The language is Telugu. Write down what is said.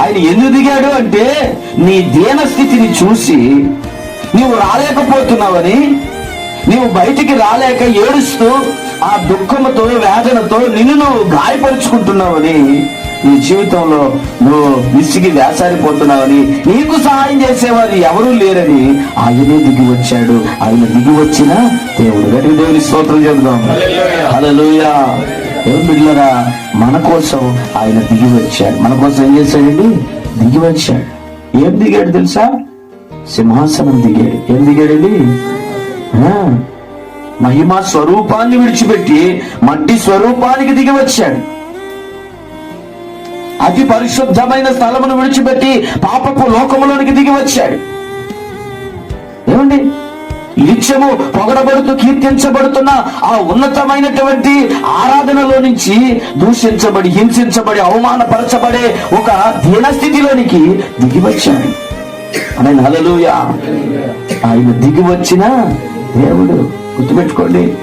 ఆయన ఎందుకు దిగాడు అంటే నీ దీన స్థితిని చూసి నీవు రాలేకపోతున్నావని నీవు బయటికి రాలేక ఏడుస్తూ ఆ దుఃఖముతో వేదనతో నిన్ను నువ్వు గాయపరుచుకుంటున్నావని నీ జీవితంలో నువ్వు విసిగి వేసారిపోతున్నావని నీకు సహాయం చేసేవారు ఎవరూ లేరని ఆయనే దిగి వచ్చాడు. ఆయన దిగి వచ్చిన దేవుడు గట్టి దేవుని స్తోత్రం చెబుదాం. దేవుని బిడ్డలారా మన కోసం ఆయన దిగి వచ్చాడు మన కోసం ఏం చేశాడండి? దిగి వచ్చాడు ఏం దిగాడు తెలుసా? సింహాసనం దిగాడు. ఏం దిగాడండి? మహిమ స్వరూపాన్ని విడిచిపెట్టి మట్టి స్వరూపానికి దిగి వచ్చాడు అతి పరిశుద్ధమైన స్థలమును విడిచిపెట్టి పాపపు లోకములోనికి దిగి వచ్చాడు ఏమండి? నిత్యము పొగడబడుతూ కీర్తించబడుతున్న ఆ ఉన్నతమైనటువంటి ఆరాధనలో నుంచి దూషించబడి హింసించబడి అవమానపరచబడే ఒక దీనస్థితిలోనికి దిగి వచ్చాడు ఆయన హలలుయా ఆయన దిగి వచ్చిన దేవుడు గుర్తుపెట్టుకోండి.